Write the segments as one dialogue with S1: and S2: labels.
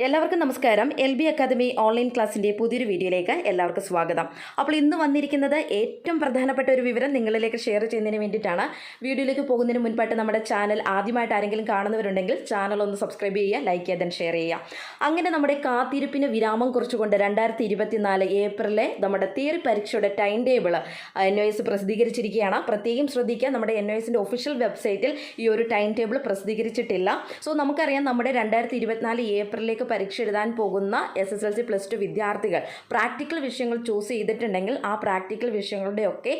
S1: എല്ലാവർക്കും നമസ്കാരം. L B academy online ക്ലാസ്സിന്റെ പുതിയൊരു വീഡിയോയിലേക്ക് എല്ലാവർക്കും സ്വാഗതം. അപ്പോൾ ഇന്ന് വന്നിരിക്കുന്നത് ഏറ്റവും പ്രധാനപ്പെട്ട ഒരു വിവരം നിങ്ങളിലേക്ക് ഷെയർ ചെയ്യുന്നതിന് വേണ്ടിയിട്ടാണ്. വീഡിയോയിലേക്ക് പോകുന്നതിന് മുൻപായിട്ട് നമ്മുടെ ചാനൽ ആദ്യമായിട്ട് ആരെങ്കിലും കാണുന്നവരുണ്ടെങ്കിൽ ചാനൽ ഒന്ന് സബ്സ്ക്രൈബ് ചെയ്യുക ലൈക്ക് ചെയ്ത് ഷെയർ ചെയ്യുക. അങ്ങനെ നമ്മുടെ കാത്തിരിപ്പിന് വിരാമം കുറിച്ചുകൊണ്ട് രണ്ടായിരത്തി ഇരുപത്തിനാല് ഏപ്രിലെ നമ്മുടെ തിയറി പരീക്ഷയുടെ time table N O S പ്രസിദ്ധീകരിച്ചിരിക്കുകയാണ്. പ്രത്യേകം ശ്രദ്ധിക്കുക നമ്മുടെ എൻ ഒ എസിന്റെ ഒഫീഷ്യൽ വെബ്സൈറ്റിൽ ഈ ഒരു ടൈം ടേബിൾ പ്രസിദ്ധീകരിച്ചിട്ടില്ല. സോ നമുക്കറിയാം നമ്മുടെ രണ്ടായിരത്തി ഇരുപത്തിനാല് ഏപ്രിലേക്ക് പരീക്ഷ എഴുതാൻ പോകുന്ന S S L C plus two വിദ്യാർത്ഥികൾ പ്രാക്ടിക്കൽ വിഷയങ്ങൾ ചൂസ് ചെയ്തിട്ടുണ്ടെങ്കിൽ ആ പ്രാക്ടിക്കൽ വിഷയങ്ങളുടെയൊക്കെ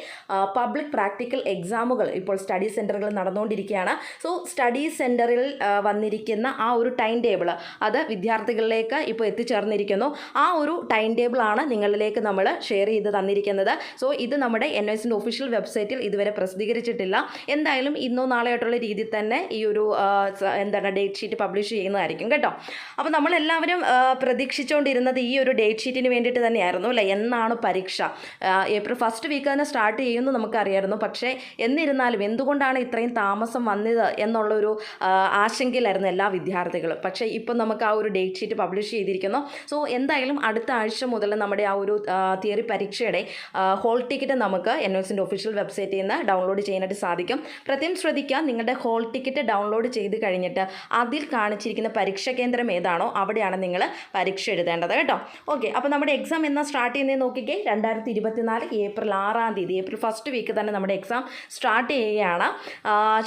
S1: പബ്ലിക് പ്രാക്ടിക്കൽ എക്സാമുകൾ ഇപ്പോൾ സ്റ്റഡി സെന്ററുകൾ നടന്നുകൊണ്ടിരിക്കുകയാണ്. സോ സ്റ്റഡി സെന്ററിൽ വന്നിരിക്കുന്ന ആ ഒരു ടൈം ടേബിൾ അത് വിദ്യാർത്ഥികളിലേക്ക് ഇപ്പോൾ എത്തിച്ചേർന്നിരിക്കുന്നു. ആ ഒരു ടൈം ടേബിളാണ് നിങ്ങളിലേക്ക് നമ്മൾ ഷെയർ ചെയ്ത് തന്നിരിക്കുന്നത്. സോ ഇത് നമ്മുടെ എൻ എസിന്റെ ഒഫീഷ്യൽ വെബ്സൈറ്റിൽ ഇതുവരെ പ്രസിദ്ധീകരിച്ചിട്ടില്ല. എന്തായാലും ഇന്നോ നാളെയായിട്ടുള്ള രീതിയിൽ തന്നെ ഈ ഒരു എന്താണ് ഡേറ്റ് ഷീറ്റ് പബ്ലിഷ് ചെയ്യുന്നതായിരിക്കും കേട്ടോ. അപ്പോൾ നമ്മളെല്ലാവരും പ്രതീക്ഷിച്ചുകൊണ്ടിരുന്നത് ഈ ഒരു ഡേറ്റ് ഷീറ്റിന് വേണ്ടിയിട്ട് തന്നെയായിരുന്നു അല്ലേ? എന്നാണ് പരീക്ഷ. ഏപ്രിൽ ഫസ്റ്റ് വീക്ക് തന്നെ സ്റ്റാർട്ട് ചെയ്യുമെന്ന് നമുക്കറിയായിരുന്നു. പക്ഷേ എന്നിരുന്നാലും എന്തുകൊണ്ടാണ് ഇത്രയും താമസം വന്നത് എന്നുള്ളൊരു ആശങ്കയിലായിരുന്നു എല്ലാ വിദ്യാർത്ഥികളും. പക്ഷേ ഇപ്പം നമുക്ക് ആ ഒരു ഡേറ്റ് ഷീറ്റ് പബ്ലിഷ് ചെയ്തിരിക്കുന്നു. സോ എന്തായാലും അടുത്ത ആഴ്ച മുതൽ നമ്മുടെ ആ ഒരു തിയറി പരീക്ഷയുടെ ഹോൾ ടിക്കറ്റ് നമുക്ക് എൻ ഒഫീഷ്യൽ വെബ്സൈറ്റിൽ നിന്ന് ഡൗൺലോഡ് ചെയ്യാനായിട്ട് സാധിക്കും. പ്രത്യേകം ശ്രദ്ധിക്കുക നിങ്ങളുടെ ഹോൾ ടിക്കറ്റ് ഡൗൺലോഡ് ചെയ്ത് കഴിഞ്ഞിട്ട് അതിൽ കാണിച്ചിരിക്കുന്ന പരീക്ഷാ കേന്ദ്രം ഏതാണോ അവിടെയാണ് നിങ്ങൾ പരീക്ഷ എഴുതേണ്ടത് കേട്ടോ. ഓക്കെ അപ്പോൾ നമ്മുടെ എക്സാം എന്നാൽ സ്റ്റാർട്ട് ചെയ്യുന്നത് നോക്കിക്കേ. രണ്ടായിരത്തി ഇരുപത്തിനാല് ഏപ്രിൽ ആറാം തീയതി. ഏപ്രിൽ ഫസ്റ്റ് വീക്ക് തന്നെ നമ്മുടെ എക്സാം സ്റ്റാർട്ട് ചെയ്യുകയാണ്.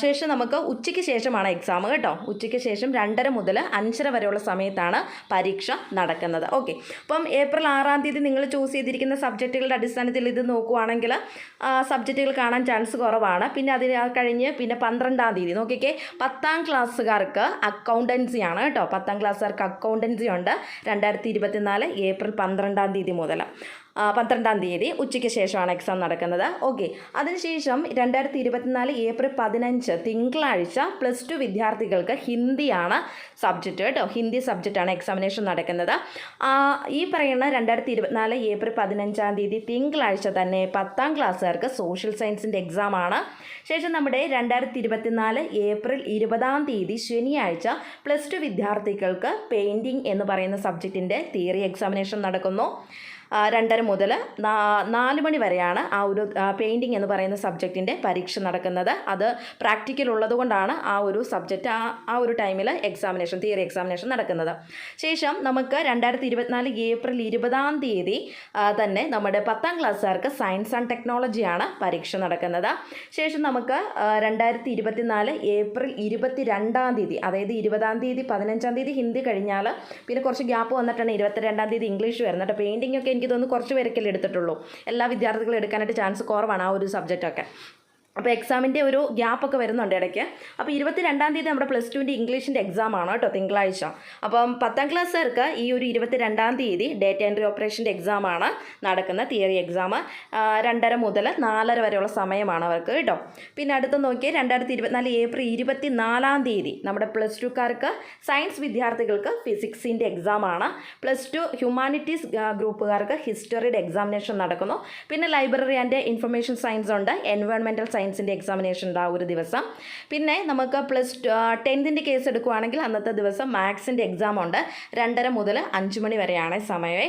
S1: ശേഷം നമുക്ക് ഉച്ചയ്ക്ക് ശേഷമാണ് എക്സാം കേട്ടോ. ഉച്ചയ്ക്ക് ശേഷം രണ്ടര മുതൽ അഞ്ചര വരെയുള്ള സമയത്താണ് പരീക്ഷ നടക്കുന്നത്. ഓക്കെ അപ്പം ഏപ്രിൽ ആറാം തീയതി നിങ്ങൾ ചൂസ് ചെയ്തിരിക്കുന്ന സബ്ജക്റ്റുകളുടെ അടിസ്ഥാനത്തിൽ ഇത് നോക്കുവാണെങ്കിൽ സബ്ജക്റ്റുകൾ കാണാൻ ചാൻസ് കുറവാണ്. പിന്നെ അതിന് കഴിഞ്ഞ് പിന്നെ പന്ത്രണ്ടാം തീയതി. നോക്കിക്കേ പത്താം ക്ലാസ്സുകാർക്ക് അക്കൗണ്ടൻസിയാണ് കേട്ടോ. പത്താം ക്ലാസ്സുകാർക്ക് അക്കൗണ്ടൻസി ഉണ്ട്. രണ്ടായിരത്തി ഇരുപത്തിനാല് ഏപ്രിൽ പന്ത്രണ്ടാം തീയതി മുതൽ. പന്ത്രണ്ടാം തീയതി ഉച്ചയ്ക്ക് ശേഷമാണ് എക്സാം നടക്കുന്നത്. ഓക്കെ അതിനുശേഷം രണ്ടായിരത്തി ഇരുപത്തിനാല് ഏപ്രിൽ പതിനഞ്ച് തിങ്കളാഴ്ച പ്ലസ് ടു വിദ്യാർത്ഥികൾക്ക് ഹിന്ദിയാണ് സബ്ജക്റ്റ് കേട്ടോ. ഹിന്ദി സബ്ജക്റ്റാണ് എക്സാമിനേഷൻ നടക്കുന്നത്. ഈ പറയുന്ന രണ്ടായിരത്തി ഇരുപത്തിനാല് ഏപ്രിൽ പതിനഞ്ചാം തീയതി തിങ്കളാഴ്ച തന്നെ പത്താം ക്ലാസ്സുകാർക്ക് സോഷ്യൽ സയൻസിന്റെ എക്സാമാണ് ശേഷം നമ്മുടെ രണ്ടായിരത്തി ഇരുപത്തിനാല് ഏപ്രിൽ ഇരുപതാം തീയതി ശനിയാഴ്ച പ്ലസ് ടു വിദ്യാർത്ഥികൾക്ക് പെയിന്റിംഗ് എന്ന് പറയുന്ന സബ്ജക്റ്റിന്റെ തിയറി എക്സാമിനേഷൻ നടക്കുന്നു. രണ്ടര മുതൽ നാല് മണി വരെയാണ് ആ ഒരു പെയിന്റിങ് എന്ന് പറയുന്ന സബ്ജക്റ്റിന്റെ പരീക്ഷ നടക്കുന്നത്. അത് പ്രാക്ടിക്കൽ ഉള്ളതുകൊണ്ടാണ് ആ ഒരു സബ്ജക്റ്റ് ആ ആ ഒരു ടൈമിൽ എക്സാമിനേഷൻ തിയറി എക്സാമിനേഷൻ നടക്കുന്നത്. ശേഷം നമുക്ക് രണ്ടായിരത്തി ഇരുപത്തിനാല് ഏപ്രിൽ ഇരുപതാം തീയതി തന്നെ നമ്മുടെ പത്താം ക്ലാസ്സുകാർക്ക് സയൻസ് ആൻഡ് ടെക്നോളജിയാണ് പരീക്ഷ നടക്കുന്നത്. ശേഷം നമുക്ക് രണ്ടായിരത്തി ഇരുപത്തിനാല് ഏപ്രിൽ ഇരുപത്തി രണ്ടാം തീയതി അതായത് ഇരുപതാം തീയതി പതിനഞ്ചാം തീയതി ഹിന്ദി കഴിഞ്ഞാൽ പിന്നെ കുറച്ച് ഗ്യാപ്പ് വന്നിട്ടാണ് ഇരുപത്തിരണ്ടാം തീയതി ഇംഗ്ലീഷ് വരുന്നത്. പെയിന്റിംഗ് ഒക്കെ എനിക്ക് തോന്നുന്നു കുറച്ച് പേരൊക്കെ എടുത്തിട്ടുള്ളൂ. എല്ലാ വിദ്യാർത്ഥികളും എടുക്കാനായിട്ട് ചാൻസ് കുറവാണ് ആ ഒരു സബ്ജക്റ്റൊക്കെ അപ്പോൾ എക്സാമിന്റെ ഒരു ഗ്യാപ്പൊക്കെ വരുന്നുണ്ട് ഇടയ്ക്ക്. അപ്പോൾ ഇരുപത്തി രണ്ടാം തീയതി നമ്മുടെ പ്ലസ് ടുവിന്റെ ഇംഗ്ലീഷിന്റെ ആണ് കേട്ടോ തിങ്കളാഴ്ച. അപ്പം പത്താം ക്ലാസ്സുകാർക്ക് ഈ ഒരു ഇരുപത്തി രണ്ടാം തീയതി ഡേറ്റ എൻട്രി ഓപ്പറേഷന്റെ എക്സാമാണ് നടക്കുന്ന തിയറി എക്സാം രണ്ടര മുതൽ നാലര വരെയുള്ള സമയമാണ് അവർക്ക് കേട്ടോ. പിന്നെ അടുത്ത് നോക്കിയാൽ രണ്ടായിരത്തി ഇരുപത്തിനാല് ഏപ്രിൽ ഇരുപത്തി നാലാം തീയതി നമ്മുടെ പ്ലസ് ടുക്കാർക്ക് സയൻസ് വിദ്യാർത്ഥികൾക്ക് ഫിസിക്സിന്റെ എക്സാമാണ് പ്ലസ് ടു ഹ്യൂമാനിറ്റീസ് ഗ്രൂപ്പുകാർക്ക് ഹിസ്റ്ററിയുടെ എക്സാമിനേഷൻ നടക്കുന്നു. പിന്നെ ലൈബ്രറി ആൻഡ് ഇൻഫർമേഷൻ സയൻസ് ഉണ്ട് എൻവയോൺമെന്റൽ സയൻസിന്റെ എക്സാമിനേഷൻ ഉണ്ട് ആ ഒരു ദിവസം. പിന്നെ നമുക്ക് പ്ലസ് ടെൻത്തിന്റെ കേസ് എടുക്കുവാണെങ്കിൽ അന്നത്തെ ദിവസം മാത്സിന്റെ എക്സാം ഉണ്ട്. രണ്ടര മുതൽ അഞ്ച് മണി വരെയാണ് സമയമേ.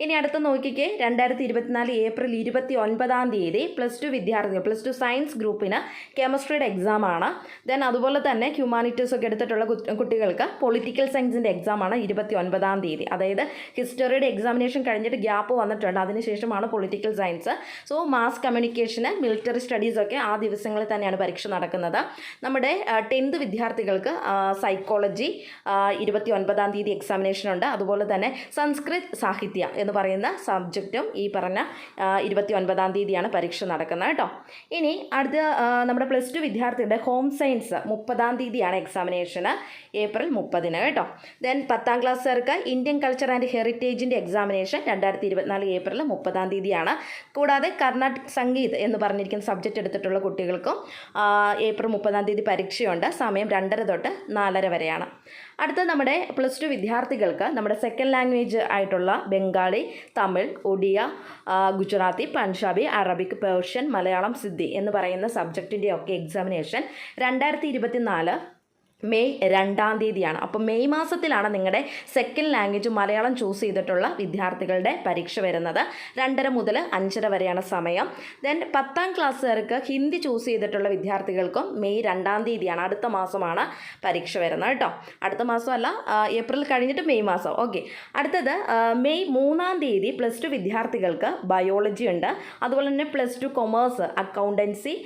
S1: ഇനി അടുത്ത് നോക്കിക്കേ. രണ്ടായിരത്തി ഇരുപത്തിനാല് ഏപ്രിൽ ഇരുപത്തി ഒൻപതാം തീയതി പ്ലസ് ടു വിദ്യാർത്ഥികൾ പ്ലസ് ടു സയൻസ് ഗ്രൂപ്പിന് കെമിസ്ട്രിയുടെ എക്സാമാണ് ദെൻ അതുപോലെ തന്നെ ഹ്യൂമാനിറ്റീസ് ഒക്കെ എടുത്തിട്ടുള്ള കുട്ടികൾക്ക് പൊളിറ്റിക്കൽ സയൻസിന്റെ എക്സാമാണ് ഇരുപത്തി ഒൻപതാം തീയതി. അതായത് ഹിസ്റ്ററിയുടെ എക്സാമിനേഷൻ കഴിഞ്ഞിട്ട് ഗ്യാപ്പ് വന്നിട്ടുണ്ട്. അതിനുശേഷമാണ് പൊളിറ്റിക്കൽ സയൻസ് സോ മാസ് കമ്മ്യൂണിക്കേഷന് മിലിറ്ററി സ്റ്റഡീസൊക്കെ ആ ദിവസങ്ങളിൽ തന്നെയാണ് പരീക്ഷ നടക്കുന്നത്. നമ്മുടെ ടെൻത്ത് വിദ്യാർത്ഥികൾക്ക് സൈക്കോളജി ഇരുപത്തി ഒൻപതാം തീയതി എക്സാമിനേഷൻ ഉണ്ട്. അതുപോലെ തന്നെ സംസ്കൃത് സാഹിത്യ എന്ന് പറയുന്ന സബ്ജക്റ്റും ഈ പറഞ്ഞ ഇരുപത്തി ഒൻപതാം തീയതിയാണ് പരീക്ഷ നടക്കുന്നത് കേട്ടോ. ഇനി അടുത്ത നമ്മുടെ പ്ലസ് ടു വിദ്യാർത്ഥികളുടെ ഹോം സയൻസ് മുപ്പതാം തീയതിയാണ് എക്സാമിനേഷന് ഏപ്രിൽ മുപ്പതിന് കേട്ടോ. ദെൻ പത്താം ക്ലാസ്സുകാർക്ക് ഇന്ത്യൻ കൾച്ചർ ആൻഡ് ഹെറിറ്റേജിന്റെ എക്സാമിനേഷൻ രണ്ടായിരത്തി ഇരുപത്തിനാല് ഏപ്രിൽ മുപ്പതാം തീയതിയാണ്. കൂടാതെ കർണാടക സംഗീത് എന്ന് പറഞ്ഞിരിക്കുന്ന സബ്ജക്റ്റ് എടുത്തിട്ടുള്ള കുട്ടികൾക്കും ഏപ്രിൽ മുപ്പതാം തീയതി പരീക്ഷയുണ്ട്. സമയം രണ്ടര തൊട്ട് നാലര വരെയാണ്. അടുത്ത നമ്മുടെ പ്ലസ് ടു വിദ്യാർത്ഥികൾക്ക് നമ്മുടെ സെക്കൻഡ് ലാംഗ്വേജ് ആയിട്ടുള്ള ബംഗാളി തമിഴ് ഒഡിയ ഗുജറാത്തി പഞ്ചാബി അറബിക് പേർഷ്യൻ മലയാളം സിദ്ധി എന്ന് പറയുന്ന സബ്ജക്റ്റിന്റെ ഒക്കെ എക്സാമിനേഷൻ രണ്ടായിരത്തി മെയ് രണ്ടാം തീയതിയാണ്. അപ്പോൾ മെയ് മാസത്തിലാണ് നിങ്ങളുടെ സെക്കൻഡ് ലാംഗ്വേജ് മലയാളം ചൂസ് ചെയ്തിട്ടുള്ള വിദ്യാർത്ഥികളുടെ പരീക്ഷ വരുന്നത്. രണ്ടര മുതൽ അഞ്ചര വരെയാണ് സമയം. ദെൻ പത്താം ക്ലാസ്സുകാർക്ക് ഹിന്ദി ചൂസ് ചെയ്തിട്ടുള്ള വിദ്യാർത്ഥികൾക്കും മെയ് രണ്ടാം തീയതിയാണ് അടുത്ത മാസമാണ് പരീക്ഷ വരുന്നത് കേട്ടോ അടുത്ത മാസമല്ല ഏപ്രിൽ കഴിഞ്ഞിട്ട് മെയ് മാസം. ഓക്കെ അടുത്തത് മെയ് മൂന്നാം തീയതി പ്ലസ് ടു വിദ്യാർത്ഥികൾക്ക് ബയോളജി ഉണ്ട്. അതുപോലെ തന്നെ plus two commerce accountancy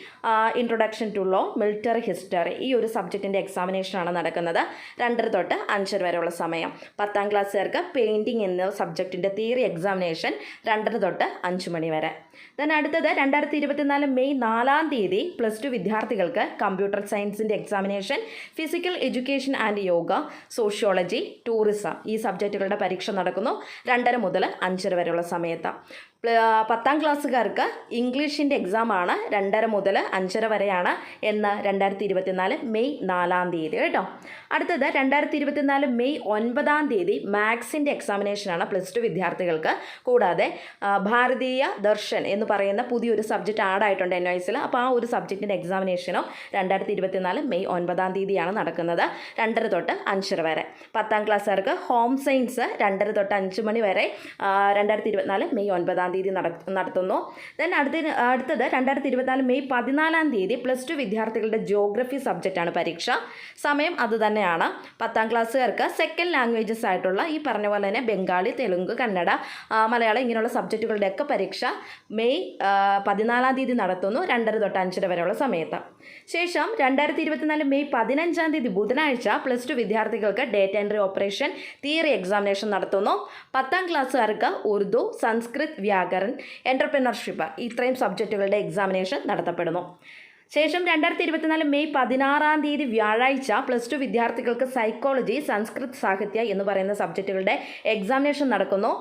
S1: introduction to law military history ഈ ഒരു സബ്ജക്റ്റിന്റെ എക്സാമിനേഷനാണ് നടക്കുന്നത്. രണ്ടര തൊട്ട് അഞ്ചര വരെയുള്ള സമയം. പത്താം ക്ലാസ്സുകാർക്ക് പെയിന്റിങ് എന്ന സബ്ജക്റ്റിന്റെ തിയറി എക്സാമിനേഷൻ രണ്ടര തൊട്ട് അഞ്ച് മണി വരെ. ദെൻ അടുത്തത് രണ്ടായിരത്തി ഇരുപത്തിനാല് മെയ് നാലാം തീയതി പ്ലസ് ടു വിദ്യാർത്ഥികൾക്ക് കമ്പ്യൂട്ടർ സയൻസിന്റെ examination physical education and yoga sociology tourism ഈ സബ്ജക്റ്റുകളുടെ പരീക്ഷ നടക്കുന്നു. രണ്ടര മുതൽ അഞ്ചര വരെയുള്ള സമയത്ത്. പത്താം ക്ലാസ്സുകാർക്ക് ഇംഗ്ലീഷിന്റെ എക്സാമാണ് രണ്ടര മുതൽ അഞ്ചര വരെയാണ് എന്ന് രണ്ടായിരത്തി ഇരുപത്തിനാല് മെയ് നാലാം തീയതി കേട്ടോ. അടുത്തത് രണ്ടായിരത്തി ഇരുപത്തിനാല് മെയ് ഒൻപതാം തീയതി മാത്സിന്റെ എക്സാമിനേഷനാണ് പ്ലസ് ടു വിദ്യാർത്ഥികൾക്ക്. കൂടാതെ ഭാരതീയ ദർശൻ എന്ന് പറയുന്ന പുതിയൊരു സബ്ജക്റ്റ് ആഡായിട്ടുണ്ട് എൻ വൈസിൽ അപ്പോൾ ആ ഒരു സബ്ജക്റ്റിന്റെ എക്സാമിനേഷനും രണ്ടായിരത്തി ഇരുപത്തിനാല് മെയ് ഒൻപതാം തീയതിയാണ് നടക്കുന്നത് രണ്ടര തൊട്ട് അഞ്ചര വരെ. പത്താം ക്ലാസ്സുകാർക്ക് ഹോം സയൻസ് രണ്ടര തൊട്ട് അഞ്ച് മണി വരെ രണ്ടായിരത്തി ഇരുപത്തിനാല് മെയ് ഒൻപതാം തീയതി നടത്തുന്നു. ദെൻ അടുത്ത അടുത്തത് രണ്ടായിരത്തി ഇരുപത്തിനാല് മെയ് പതിനാലാം തീയതി പ്ലസ് ടു വിദ്യാർത്ഥികളുടെ ജോഗ്രഫി സബ്ജക്റ്റാണ് പരീക്ഷ. സമയം അതുതന്നെയാണ് പത്താം ക്ലാസ്സുകാർക്ക് സെക്കൻഡ് ലാംഗ്വേജസ് ആയിട്ടുള്ള ഈ പറഞ്ഞ പോലെ തന്നെ ബംഗാളി തെലുങ്ക് കന്നഡ മലയാളം ഇങ്ങനെയുള്ള സബ്ജക്റ്റുകളുടെയൊക്കെ പരീക്ഷ മെയ് പതിനാലാം തീയതി നടത്തുന്നു രണ്ടര തൊട്ട് അഞ്ചര വരെയുള്ള സമയത്ത്. ശേഷം രണ്ടായിരത്തി ഇരുപത്തിനാല് മെയ് പതിനഞ്ചാം തീയതി ബുധനാഴ്ച പ്ലസ് ടു വിദ്യാർത്ഥികൾക്ക് data entry operation theory examination നടത്തുന്നു. പത്താം ക്ലാസ്സുകാർക്ക് ഉറുദു സംസ്കൃത് വ്യാകരൺ എന്റർപ്രിനർഷിപ്പ് ഇത്രയും സബ്ജക്റ്റുകളുടെ എക്സാമിനേഷൻ നടത്തപ്പെടുന്നു. ശേഷം രണ്ടായിരത്തി ഇരുപത്തിനാല് മെയ് പതിനാറാം തീയതി വ്യാഴാഴ്ച പ്ലസ് ടു വിദ്യാർത്ഥികൾക്ക് സൈക്കോളജി സംസ്കൃത് സാഹിത്യ എന്ന് പറയുന്ന സബ്ജക്റ്റുകളുടെ എക്സാമിനേഷൻ നടക്കുന്നു.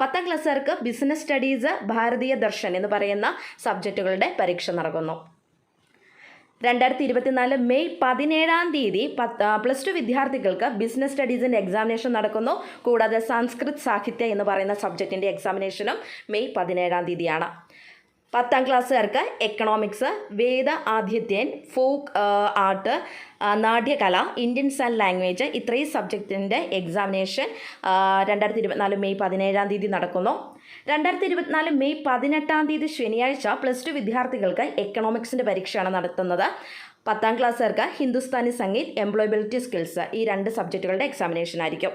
S1: പത്താം ക്ലാസ്സുകാർക്ക് ബിസിനസ് സ്റ്റഡീസ് ഭാരതീയ ദർശൻ എന്ന് പറയുന്ന സബ്ജക്റ്റുകളുടെ പരീക്ഷ നടക്കുന്നു. രണ്ടായിരത്തി ഇരുപത്തിനാല് മെയ് പതിനേഴാം തീയതി പത്ത് പ്ലസ് ടു വിദ്യാർത്ഥികൾക്ക് ബിസിനസ് സ്റ്റഡീസിന്റെ എക്സാമിനേഷൻ നടക്കുന്നു. കൂടാതെ സംസ്കൃത് സാഹിത്യ എന്ന് പറയുന്ന സബ്ജക്റ്റിന്റെ എക്സാമിനേഷനും മെയ് പതിനേഴാം തീയതിയാണ്. പത്താം ക്ലാസ്സുകാർക്ക് economics Veda ആതിഥ്യൻ folk art Natyakala Indian sign language ഇത്രയും സബ്ജക്റ്റിന്റെ എക്സാമിനേഷൻ രണ്ടായിരത്തി ഇരുപത്തിനാല് മെയ് പതിനേഴാം തീയതി നടക്കുന്നു. രണ്ടായിരത്തി ഇരുപത്തിനാല് മെയ് പതിനെട്ടാം തീയതി ശനിയാഴ്ച പ്ലസ് ടു വിദ്യാർത്ഥികൾക്ക് എക്കണോമിക്സിന്റെ പരീക്ഷയാണ് നടത്തുന്നത്. പത്താം ക്ലാസ്സുകാർക്ക് ഹിന്ദുസ്ഥാനി സംഗീത് എംപ്ലോയബിലിറ്റി സ്കിൽസ് ഈ രണ്ട് സബ്ജക്റ്റുകളുടെ എക്സാമിനേഷൻ ആയിരിക്കും.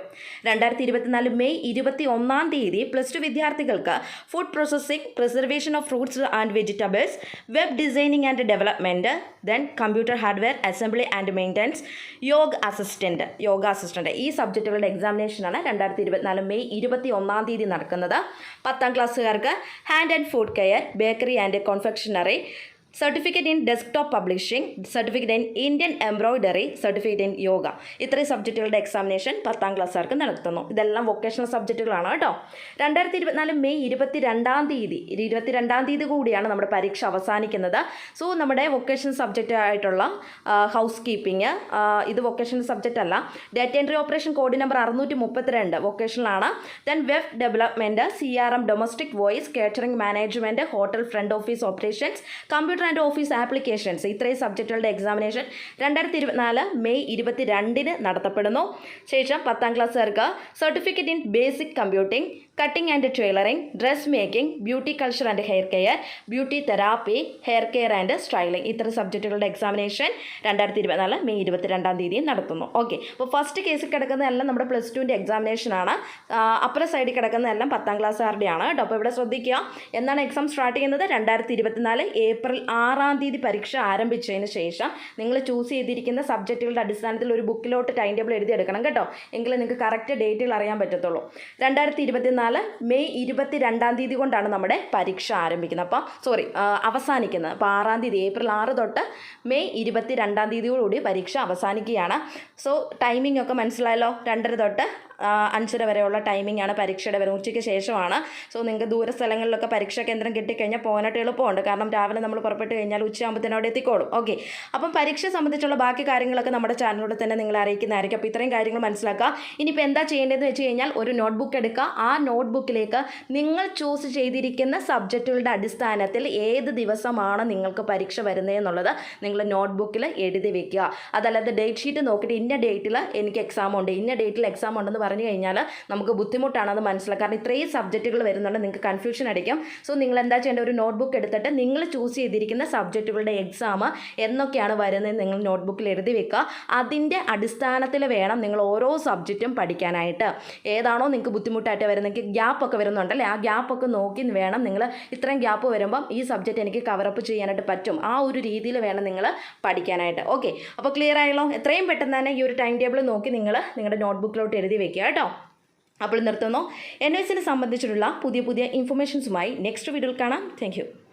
S1: രണ്ടായിരത്തി ഇരുപത്തിനാല് മെയ് ഇരുപത്തി ഒന്നാം തീയതി പ്ലസ് ടു വിദ്യാർത്ഥികൾക്ക് food processing preservation of fruits and vegetables web designing and development then computer hardware assembly and maintenance yoga assistant yoga assistant ഈ സബ്ജക്റ്റുകളുടെ എക്സാമിനേഷനാണ് രണ്ടായിരത്തി ഇരുപത്തിനാല് മെയ് ഇരുപത്തി ഒന്നാം തീയതി നടക്കുന്നത്. പത്താം ക്ലാസ്സുകാർക്ക് hand and food care bakery and confectionery certificate in desktop publishing certificate in Indian embroidery certificate in yoga ഇത്രയും സബ്ജക്റ്റുകളുടെ എക്സാമിനേഷൻ പത്താം ക്ലാസ്സുകാർക്ക് നടത്തുന്നു. ഇതെല്ലാം വൊക്കേഷണൽ സബ്ജക്റ്റുകളാണ് കേട്ടോ. രണ്ടായിരത്തി ഇരുപത്തിനാല് മെയ് ഇരുപത്തി രണ്ടാം തീയതി ഇരുപത്തി രണ്ടാം തീയതി കൂടിയാണ് നമ്മുടെ പരീക്ഷ അവസാനിക്കുന്നത്. സോ നമ്മുടെ വൊക്കേഷണൽ സബ്ജക്റ്റ് ആയിട്ടുള്ള ഹൗസ് കീപ്പിംഗ് ഇത് വൊക്കേഷണൽ സബ്ജക്റ്റ് അല്ല. Data entry operation code number അറുന്നൂറ്റി മുപ്പത്തിരണ്ട് വൊക്കേഷണലാണ് then web development C R M domestic voice catering management hotel front office operations computer and office applications. ഇത്രയും സബ്ജക്റ്റുകളുടെ എക്സാമിനേഷൻ രണ്ടായിരത്തി ഇരുപത്തിനാല് മെയ് ഇരുപത്തി രണ്ടിന് നടത്തപ്പെടുന്നു. ശേഷം പത്താം ക്ലാസ്സുകാർക്ക് certificate in basic computing cutting and tailoring dress making beauty culture and hair care beauty therapy hair care and styling ഇത്തരം സബ്ജക്റ്റുകളുടെ എക്സാമിനേഷൻ രണ്ടായിരത്തി ഇരുപത്തിനാല് മെയ് ഇരുപത്തിരണ്ടാം തീയതി നടത്തുന്നു. ഓക്കെ അപ്പോൾ ഫസ്റ്റ് കേസിൽ കിടക്കുന്നതെല്ലാം നമ്മുടെ പ്ലസ് ടുവിന്റെ എക്സാമിനേഷനാണ് അപ്പുറ സൈഡിൽ കിടക്കുന്നതെല്ലാം പത്താം ക്ലാസ്സുകാരുടെയാണ് കേട്ടോ. അപ്പോൾ ഇവിടെ ശ്രദ്ധിക്കുക. എന്നാണ് എക്സാം സ്റ്റാർട്ട് ചെയ്യുന്നത്? രണ്ടായിരത്തി ഇരുപത്തിനാല് ഏപ്രിൽ ആറാം തീയതി പരീക്ഷ ആരംഭിച്ചതിന് ശേഷം നിങ്ങൾ ചൂസ് ചെയ്തിരിക്കുന്ന സബ്ജക്റ്റുകളുടെ അടിസ്ഥാനത്തിൽ ഒരു ബുക്കിലോട്ട് ടൈം ടേബിൾ എഴുതിയെടുക്കണം കേട്ടോ. എങ്കിലേ നിങ്ങൾക്ക് കറക്റ്റ് ഡേറ്റുകൾ അറിയാൻ പറ്റത്തുള്ളൂ. രണ്ടായിരത്തി ഇരുപത്തിനാല് മെയ് ഇരുപത്തി രണ്ടാം തീയതി കൊണ്ടാണ് നമ്മുടെ പരീക്ഷ ആരംഭിക്കുന്നത്. അപ്പോൾ സോറി അവസാനിക്കുന്നത്. അപ്പോൾ ആറാം തീയതി ഏപ്രിൽ ആറ് തൊട്ട് മെയ് ഇരുപത്തി രണ്ടാം തീയതിയോടുകൂടി പരീക്ഷ അവസാനിക്കുകയാണ്. സോ ടൈമിംഗ് ഒക്കെ മനസ്സിലായല്ലോ? രണ്ടര തൊട്ട് അഞ്ചര വരെയുള്ള ടൈമിംഗ് ആണ് പരീക്ഷയുടെ വരും ഉച്ചയ്ക്ക് ശേഷമാണ്. സോ നിങ്ങൾക്ക് ദൂര സ്ഥലങ്ങളിലൊക്കെ പരീക്ഷാ കേന്ദ്രം കിട്ടിക്കഴിഞ്ഞാൽ പോകാനായിട്ട് എളുപ്പമുണ്ട്. കാരണം രാവിലെ നമ്മൾ പുറപ്പെട്ട് കഴിഞ്ഞാൽ ഉച്ചയാകുമ്പോഴത്തേനും അവിടെ എത്തിക്കോളും. ഓക്കെ അപ്പം പരീക്ഷ സംബന്ധിച്ചുള്ള ബാക്കി കാര്യങ്ങളൊക്കെ നമ്മുടെ ചാനലിലൂടെ തന്നെ നിങ്ങൾ അറിയിക്കുന്നതായിരിക്കും. അപ്പോൾ ഇത്രയും കാര്യങ്ങൾ മനസ്സിലാക്കുക. ഇനിയിപ്പോൾ എന്താ ചെയ്യേണ്ടതെന്ന് വെച്ച് കഴിഞ്ഞാൽ ഒരു നോട്ട്ബുക്ക് എടുക്കുക. ആ നോട്ട്ബുക്കിലേക്ക് നിങ്ങൾ ചൂസ് ചെയ്തിരിക്കുന്ന സബ്ജക്റ്റുകളുടെ അടിസ്ഥാനത്തിൽ ഏത് ദിവസമാണ് നിങ്ങൾക്ക് പരീക്ഷ വരുന്നതെന്നുള്ളത് നിങ്ങൾ നോട്ട്ബുക്കിൽ എഴുതി വെക്കുക. അതല്ലാതെ ഡേറ്റ് ഷീറ്റ് നോക്കിയിട്ട് ഇന്ന ഡേറ്റിൽ എനിക്ക് എക്സാം ഉണ്ട് ഇന്ന ഡേറ്റിൽ എക്സാം ഉണ്ടെന്ന് പറഞ്ഞു കഴിഞ്ഞാൽ നമുക്ക് ബുദ്ധിമുട്ടാണ് അത് മനസ്സിലാക്കുക കാരണം ഇത്രയും സബ്ജക്റ്റുകൾ വരുന്നുണ്ട് നിങ്ങൾക്ക് കൺഫ്യൂഷൻ അടിക്കും. സോ നിങ്ങൾ എന്താ ചെയ്യേണ്ടത്? ഒരു നോട്ട്ബുക്ക് എടുത്തിട്ട് നിങ്ങൾ ചൂസ് ചെയ്തിരിക്കുന്ന സബ്ജക്റ്റുകളുടെ എക്സാം എന്നൊക്കെയാണ് വരുന്നത് നിങ്ങൾ നോട്ട്ബുക്കിൽ എഴുതി വെക്കുക. അതിന്റെ അടിസ്ഥാനത്തിൽ വേണം നിങ്ങൾ ഓരോ സബ്ജക്റ്റും പഠിക്കാനായിട്ട്. ഏതാണോ നിങ്ങൾക്ക് ബുദ്ധിമുട്ടായിട്ട് വരുന്നെങ്കിൽ നിങ്ങൾക്ക് ഗ്യാപ്പ് ഒക്കെ വരുന്നുണ്ടല്ലേ? ആ ഗ്യാപ്പ് ഒക്കെ നോക്കി വേണം നിങ്ങൾ ഇത്രയും ഗ്യാപ്പ് വരുമ്പം ഈ സബ്ജക്റ്റ് എനിക്ക് കവറപ്പ് ചെയ്യാനായിട്ട് പറ്റും. ആ ഒരു രീതിയിൽ വേണം നിങ്ങൾ പഠിക്കാനായിട്ട്. ഓക്കെ അപ്പോൾ ക്ലിയർ ആയല്ലോ? എത്രയും പെട്ടെന്ന് തന്നെ ഈ ഒരു ടൈം ടേബിൾ നോക്കി നിങ്ങൾ നിങ്ങളുടെ നോട്ട്ബുക്കിലോട്ട് എഴുതി വെക്കുക. കേട്ടോ. അപ്പോൾ നിർത്തുന്നു. എൻ എസിനെ സംബന്ധിച്ചിട്ടുള്ള പുതിയ പുതിയ ഇൻഫർമേഷൻസുമായി നെക്സ്റ്റ് വീഡിയോയിൽ കാണാം. താങ്ക്